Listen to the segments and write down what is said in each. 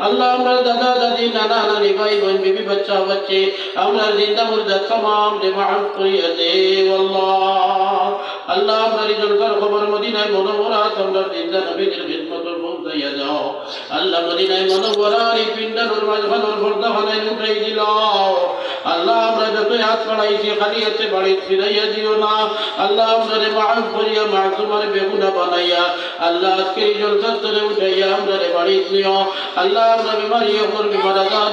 আল্লাহ আমরা দাদা দাদি আমরা জিন্দা মুর্দা তমাম মাফ করিয়া আল্লাহ। আল্লাহ রিজলকার খবর মদিনায় মনোবরাত আমরা জিন্দা নবীদের যাও। আল্লাহ মদিনায় মনোবরার এই উঠাই দিল। আল্লাহ আমরা হাত বাড়াইছি, খালি হাতে বাড়ি ফিরাইয়া দিও না। আল্লাহ আমরা রে মাফ করিয়া বেগুনা বানাইয়া, আল্লাহ আজকে এই উঠাইয়া আমরা রে বাড়ি দিও। আল্লাহ আমরা বিমারি ওপর বিমার আজাদ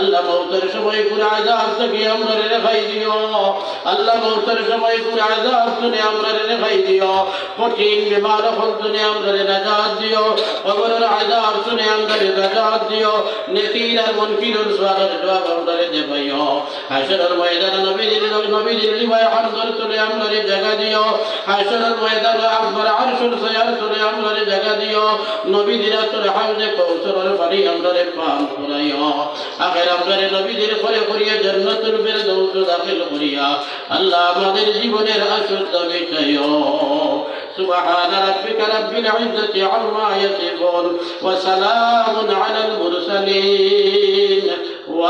আল্লাহ মৌতের সময় পুরো আজাব থেকে আমরা রেখাই দিও। আল্লাহ মৌতের সময় পুরো আজাব শুনে আমরা রেখাই দিও। কঠিন বিমার হল শুনে আমরা রে নাজাত দিও। কবরের আজাব শুনে আমরা রে নাজাত দিও। নেকির আর মনকির সোয়ালের জবাব আমরা দেবাইও। হাসরের ময়দান নবীজির নবীজির লিবায় হামদর তুলে আমরা রে জায়গা দিও হাসরের ময়দান আকবর আরশুল সয়ার তুলে আমরা রে জায়গা দিও নবীজির তোর হামদে কৌশলের বাড়ি আমরা রে পান করাইও আখের আমরা রে নবীজির করে করিয়া জান্নাতুল ফেরদৌস দাখিল করিয়া আল্লাহ আমাদের জীবনের আশুদ্ধ মিটাইও سبحان ربك رب العزة عما يصفون وسلام على المرسلين